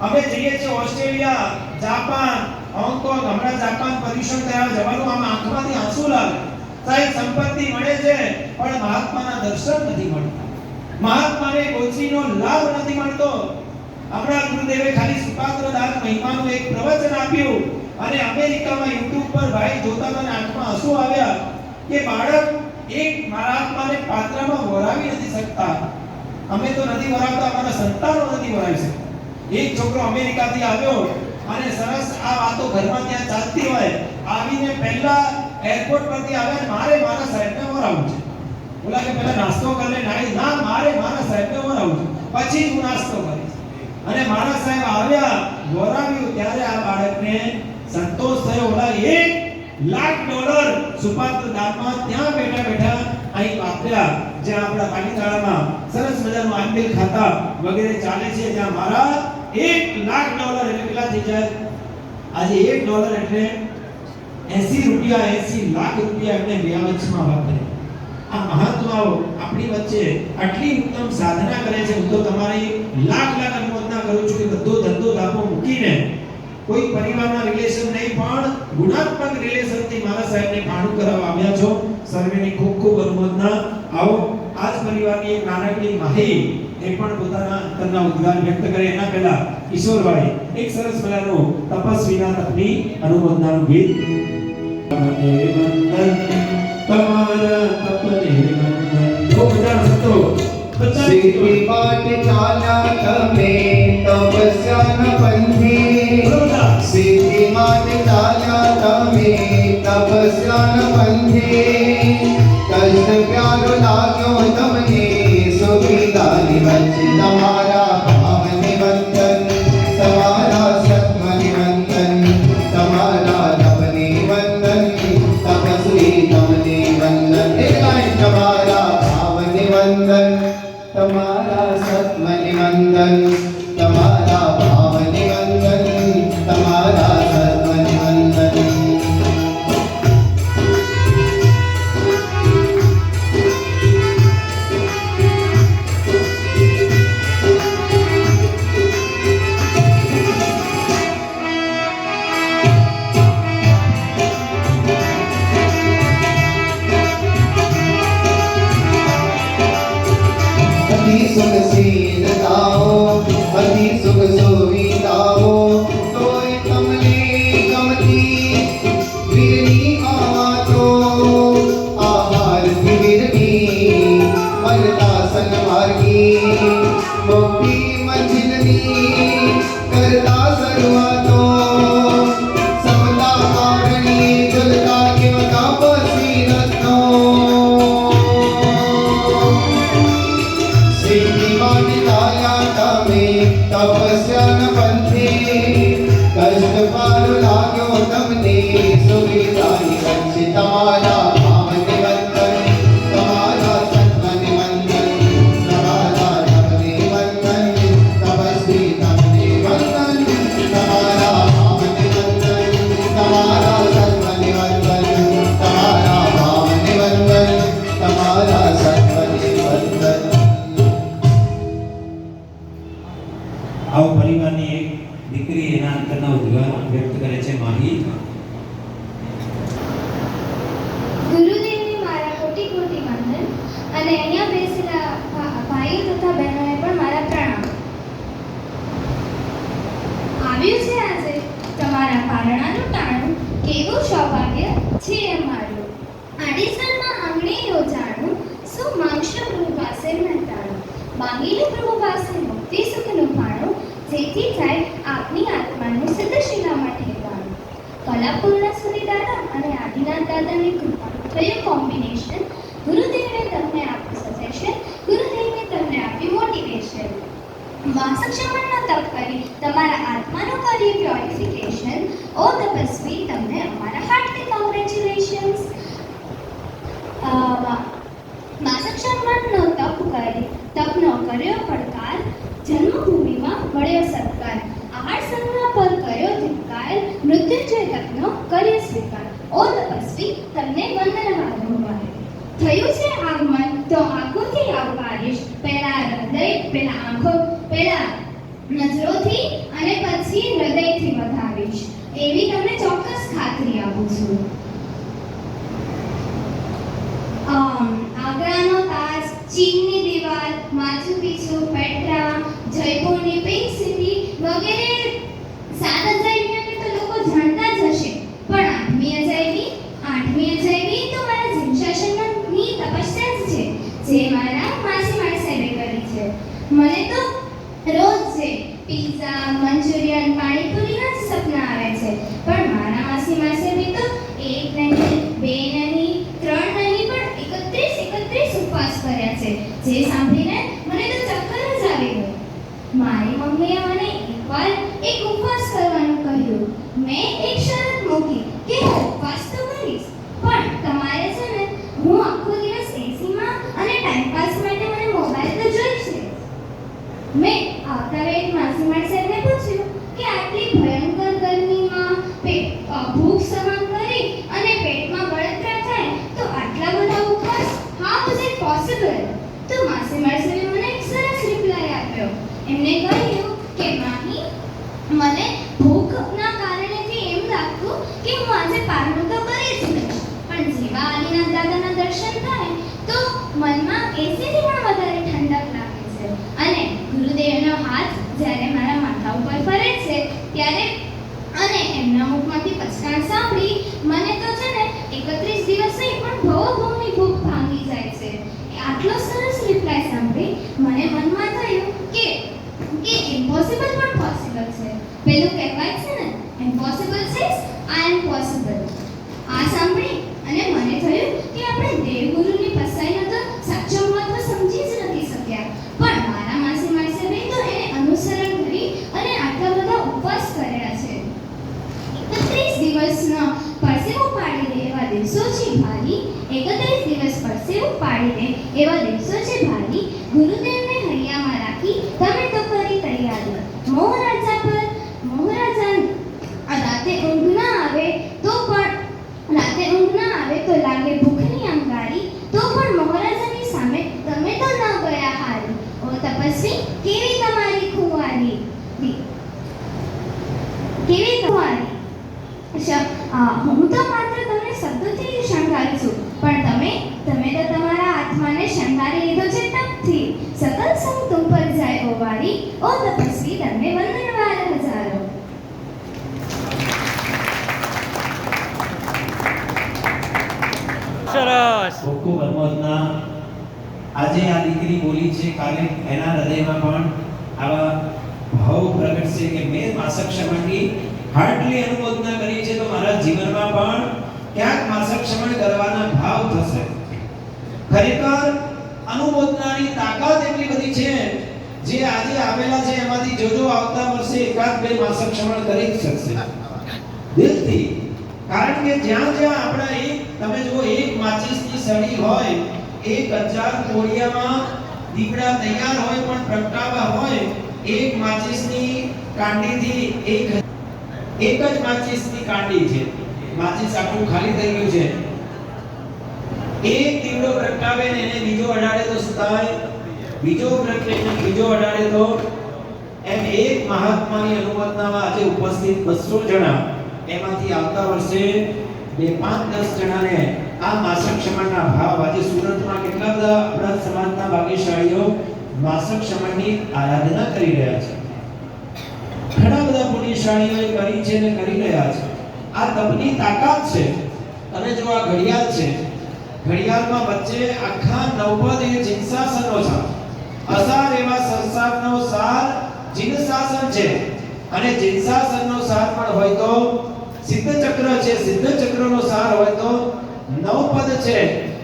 અમે જઈએ છીએ ઓસ્ટ્રેલિયા, જાપાન, હોંગકોંગ, હમણાં જાપાન પર્યુષણ થયા, જવાનું આમ આંખમાંથી આંસુ લાગે. સાહેબ, સંપત્તિ મળે છે, પણ મહાત્માના દર્શન નથી મળતા. મહાત્માને ગોચરીનો લાભ નથી મળતો. આપણા ગુરુદેવે ખાલી સુપાત્ર દાન મહિમાનું એક પ્રવચન આપ્યું અને અમેરિકામાં યુટ્યુબ પર ભાઈ જોતા મને આંખમાં આંસુ આવ્યા કે, બાળક, એક મહાત્માને પાત્રમાં વરાવી નથી શકતા. અમે તો નથી વરાવતા, અમારા સંતાનો નથી વરાવી શકતા. એક છોકરો અમેરિકાથી આવ્યો અને સરસ આ વાતો ઘરમાં ત્યાં ચાલતી હોય, આવીને પહેલા એરપોર્ટ પરથી આવ્યા મારે મારા સાહેબને વરાવવું છે. બોલા કે પહેલા નાસ્તો કરી નાઈ, ના, મારે મારા સાહેબને વરાવવું છે. પછી હું નાસ્તો કરીશ. અને મારા સાહેબ આવ્યા વરાવ્યું ત્યારે આ બાળકને સંતોષ થયો. ઓલા એક લાખ ડોલર સુપાત્ર દાનમાં ત્યાં બેઠા બેઠા અહીં વાપર્યા જ્યાં આપણા પાણીતાળામાં સરસ મજાનું આંબેલ ખાતા વગેરે ચાલે છે, જ્યાં મારા એક લાખ ડોલર એટલે કેટલા થઈ જાય? આજે એક ડોલર એટલે 80 રૂપિયા 80 લાખ રૂપિયા એમને વ્યાવચમાં વાપરે આ મહાત્માઓ આપણી વચ્ચે આટલી ઉત્તમ સાધના કરે છે. હું તો તમારી લાખ લાખ અનુમોદના કરું છું કે બધો ધંધો ધાપો મૂકીને કોઈ પરિવારના રિલેશન નહીં, પણ ગુણાત્મક રિલેશનથી મારા સાહેબને ભાણું કરાવવા આવ્યા છો. સર્વેની ખૂબ ખૂબ અનુમોદના. આવો, આજ પરિવારની એક નાનકડી માહી એ પણ પોતાના અંતરના ઉદ્ગાર વ્યક્ત કરે એના પહેલા ઈશ્વરભાઈ એક સરસ મજાનો તપસ્વીના તપની અનુમોદનાનું ગીત તમારા તપને વંદન ખૂબ મજાનો સંતો બધા સિદ્ધિ ચાલ્યા તમે તપસ્યાના પંથે. સિદ્ધિ માટે ચાલ્યા તમે તપસ્યાના પંથે કષ્ટ પ્યારો તમારા સત્મની વંદન આવો પરિવારની એક દીકરી એના અંતરના ઉદ્ગાર વ્યક્ત કરે છે માહી. તથા બહેનોને પણ મારા પ્રણામ. આવ્યું છે આજે તમારા પારણાનું ટાણું કેવું સૌભાગ્ય છે અમારું આડેસરમાં આંગણી યોજાણું. શું માંગશો પ્રભુ પાસે મહેતાણું માંગેલું પ્રભુ પાસે મુક્તિ સુખનું માણો જેથી થાય આપની આત્માનું સિદ્ધશિલામાં ઠેકાણું કલાપૂર્ણ સુરી દાદા અને આદિનાથ દાદાની કૃપા થયું કોમ્બિનેશન ગુરુદેવે તમને આપ્યું સજેશન ગુરુદેવે તમને આપ્યું મોટિવેશન વાસક્ષમણનો તપ કરી તમારા આત્માનું કર્યું પ્યોરિફિકેશન ઓ તપસ્વી તમને અમારા હાર્ટથી કોંગ્રેચ્યુલેશન્સ વાસક્ષમણનો તપ કરી તપનો કર્યો પડકાર જન્મભૂમિમાં મળ્યો સત્કાર આહાર સંગ્રહ પર કર્યો ધિક્કાર મૃત્યુંજય તપનો કર્યો સ્વીકાર ઓ તપસ્વી તમને વંદનવાદનું વારે થયું છે આગમન તો આંખોથી આવકારીશ પહેલા હૃદય પહેલા આંખો પહેલા નજરોથી દિલોથી અને પછી હૃદયથી વધાવીશ એવી તમને ચોક્કસ ખાતરી આપું છું અમ, આગ્રાનો તાજ, ચીનની દિવાલ, માચુ પિચ્ચુ પેટ્રા, જયપુરની પિંક સિટી વગેરે સાત અજાયબીઓને તો લોકો જાણતા જ હશે. પણ આઠમી અજાયબી આઠમી અજાયબી તો મારા જિમશાસનની તપસ્યા જ છે, જે મારા માસી મારી સાહેબે કરી છે. મને તો રોજ છે પિઝા મંચુરિયન, પાણીપુરીના જ સપના આવે છે. પણ મારા માસી માસી તો એક નહીં બે નહીં ત્રણ નહીં પણ એકત્રીસ એકત્રીસ ઉપવાસ કર્યા છે જે સાંભળીને મને તો ચક્કર જ આવી ગયું મારી મમ્મીએ મને એકવાર એક ઉપવાસ કરવાનું કહ્યું મેં એક શરત મૂકી કે હું ઉપવાસ તો કરીશ પણ તમારે છે ને હું આખો દિવસ એસીમાં અને ટાઈમ પાસ માટે મને મોબાઈલ તો જોઈશે મેં આવતા વેત માસીમાર સાહેબને પૂછ્યું કે આટલી ભયંકર ગરમીમાં પેટ અ, ભૂખ સહન કરી અને પેટમાં બળતરા થાય તો આટલા બધા ઉપવાસ હાઉ ઇઝ ઇટ પોસિબલ તો માસીમાર સાહેબે મને એક સરસ રિપ્લાય આપ્યો એમને કહ્યું કે માહી મને ભૂખના કારણેથી એમ લાગતું કે હું આજે પારણું તો કરી જ લઈશ પણ જેવા આદિનાથ દાદાના દર્શન થાય તો મનમાં એસીથી પણ વધારે ઠંડક લાગે છે અને ગુરુદેવનો હાથ જ્યારે મારા માથા ઉપર ફરે છે ત્યારે અને એમના મુખમાંથી પછતાણ સાંભળી મને તો છે ને એકત્રીસ દિવસ નહીં પણ ભવભૂમની ભૂખ ભાંગી જાય છે આટલો સરસ રિપ્લાય સાંભળી મને મનમાં થયું કે કે ઇમ્પોસિબલ પણ પોસિબલ છે પેલું કહેવાય છે ને impossible says I am possible આ સાંભળી અને મને થયું કે આપણે દેવગુરુની પસાઈનો તો સાચો મહત્વ સમજી જ નથી શક્યા પણ મારા માસી માસીને તો એને અનુસરણ કરી અને આટલા બધા ઉપવાસ કર્યા છે એકત્રીસ દિવસનો પરસેવો પાડી દે એવા દિવસો છે ભારી એકત્રીસ દિવસ પરસેવું પાડીને એવા દિવસો છે ભારી ગુરુદેવને હૈયામાં રાખી તમે તો કરી તૈયારી મોહરાજા પર મોહરાજા રાતે ઊંઘ ના આવે તો પણ રાતે ઊંઘ ના આવે તો લાગે ભૂખની અંગારી તો પણ મહારાજાની સામે તમે તો ન ગયા હારી ઓ તપસ્વી કેવી તમારી ખુવારી દી- કેવી તમારી શ- આ, હું તો માત્ર તમને શબ્દોથી જ શણગારું છું પણ તમે તમે તો તમારા આત્માને શણગારી લીધો છે તપથી સકલ સંગ તુમ પર જાય ઓ વારી ઓ તપસ્વી તમને વંદનવાર હજારો સરસ ખૂબ ખૂબ અનુમોદના આજે આ દીકરી બોલી છે, કાલે એના હૃદયમાં પણ આવા ભાવ પ્રગટ છે કે મેં માસક ક્ષમણની હાર્ટલી અનુમોદના કરી છે, તો મારા જીવનમાં પણ ક્યાંક માસક ક્ષમણ કરવાના ભાવ થશે. ખરેખર અનુમોદનાની તાકાત એટલી બધી છે જે આજે આવેલા છે, એમાંથી જોજો આવતા વર્ષે એકાદ બે માસક શ્રમણ કરી જ શકશે. દિલથી. કારણ કે જ્યાં જ્યાં આપણા એક, તમે જુઓ, એક માચિસની સળી હોય એક હજાર કોળિયામાં દીપડા તૈયાર હોય પણ પ્રગટાવા હોય, એક માચિસની કાંડીથી એક એક જ માચિસની કાંડી છે. માચિસ આખું ખાલી થઈ ગયું છે. એક દીવડો પ્રગટાવે ને એને બીજો અડાડે તો શું બીજો પ્રગટે બીજો અડાડે તો એમ એક મહાત્માની અનુમોદનામાં આજે ઉપસ્થિત 200 જણા એમાંથી આવતા વર્ષે બે પાંચ દસ જણાને આ માસક ક્ષમણના ભાવ આજે સુરતમાં કેટલા બધા આપણા સમાજના ભાગ્યશાળીઓ માસક ક્ષમણની આરાધના કરી રહ્યા છે? ઘણા બધા પુણ્યશાળીઓએ કરી છે અને કરી રહ્યા છે. આ તપની તાકાત છે અને જો આ ઘડિયાળ છે, ઘડિયાળમાં વચ્ચે આખા નવપદ એ જિનસાસનો છે. અસાર એવા સંસારનો સાર જિનસાસન છે. અને જિનસાસનનો સાર પણ હોય તો સિદ્ધ ચક્ર છે સિદ્ધ ચક્રનો સાર હોય તો નવપદ છે.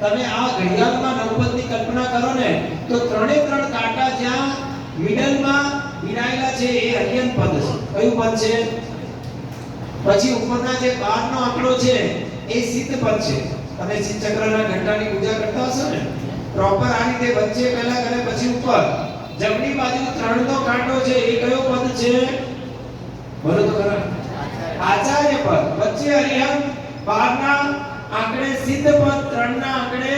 તમે આ ઘડિયાળમાં નવપદની કલ્પના કરો ને, તો ત્રણે ત્રણ કાંટા જ્યાં મિડલમાં વિરાયેલા છે, એ અર્યન પદ છે. કયું પદ છે? પછી ઉપરના જે 12 નો આંકડો છે, એ સિદ્ધ પદ છે. તમે સિદ્ધ ચક્રના ઘંટાની પૂજા કરતા હશો ને? પ્રોપર આ રીતે વચ્ચે પહેલા કરે પછી ઉપર. જમણી બાજુ ત્રણ નો કાંટો છે, એ કયો પદ છે? બોલો તો ખરા. આચાર્ય પદ. વચ્ચે અરિહંત 12 ના આંકડે સિદ્ધ પદ 3 ના આંકડે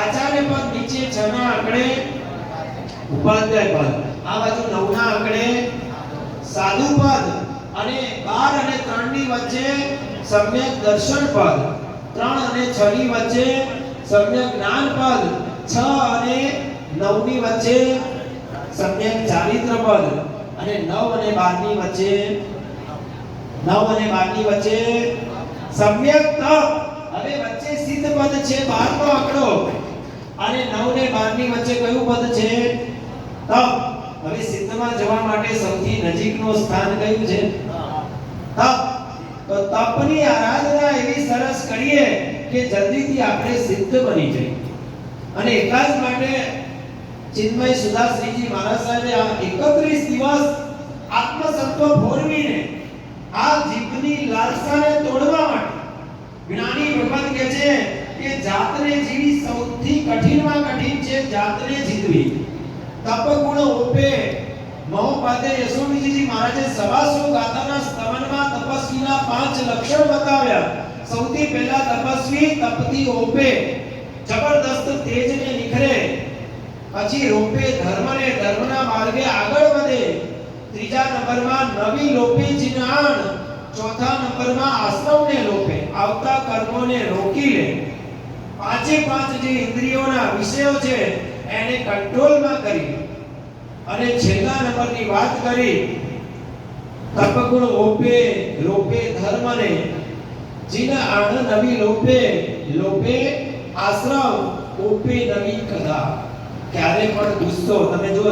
આચાર્ય પદ, નીચે 6 ના આંકડે ઉપાધ્યાય પદ. આ બાજુ 9 ના આંકડે સાધુ પદ અને બાર અને ત્રણની વચ્ચે સમ્યક દર્શન પદ. ત્રણ અને છ ની વચ્ચે સમ્યક જ્ઞાન પદ. છ અને નવની વચ્ચે સમ્યક ચારિત્ર પદ. અને નવ અને બારની વચ્ચે નવ અને બાકી વચ્ચે સમ્યક હવે વચ્ચે સિદ્ધ પદ છે 12 નો આંકડો. અને 9 ને 12 ની વચ્ચે કયું પદ છે? તપ. હવે સિદ્ધમાં જવા માટે સૌથી નજીકનો સ્થાન કયું છે? તપ. તો તપની આરાધના એવી સરસ કરીએ કે જલ્દીથી આપણે સિદ્ધ બની જઈએ. અને જ માટે ચિન્મય સુધાશ્રીજી મહારાજ સાહેબે આ 31 દિવસ આત્મસત્વ ભોરવીને આ જીભની લાલસાને તોડવા માટે. જ્ઞાની ભગવાન કહે છે કે જાતને જીવી સૌથી કઠિનમાં કઠિન છે જાતને જીતવી. તપ ગુણ ઓપે મહોપાદે યશોમીજીજી મહારાજે સવાસો ગાથાના સ્તવનમાં તપસ્વીના પાંચ લક્ષણ બતાવ્યા. સૌથી પહેલા તપસ્વી તપથી ઓપે જબરદસ્ત તેજને નિખરે. પછી રોપે ધર્મને ધર્મના માર્ગે આગળ વધે. ત્રીજા નંબરમાં નવી લોપી જીનાણ. ચોથા નંબરમાં આશ્રમને લોપે, આવતા કર્મોને રોકી લે. પાંચે પાંચ જે ઇન્દ્રિયોના વિષયો છે, એને કંટ્રોલમાં કરી. અને છેલ્લા નંબરની વાત કરી, તપગુણ ઓપે, લોપે ધર્મને. જીના આણ નવી લોપે લોપે આશ્રમ, ઓપે નવી કથા ક્યારે પણ ગુસ્સો, તમે જો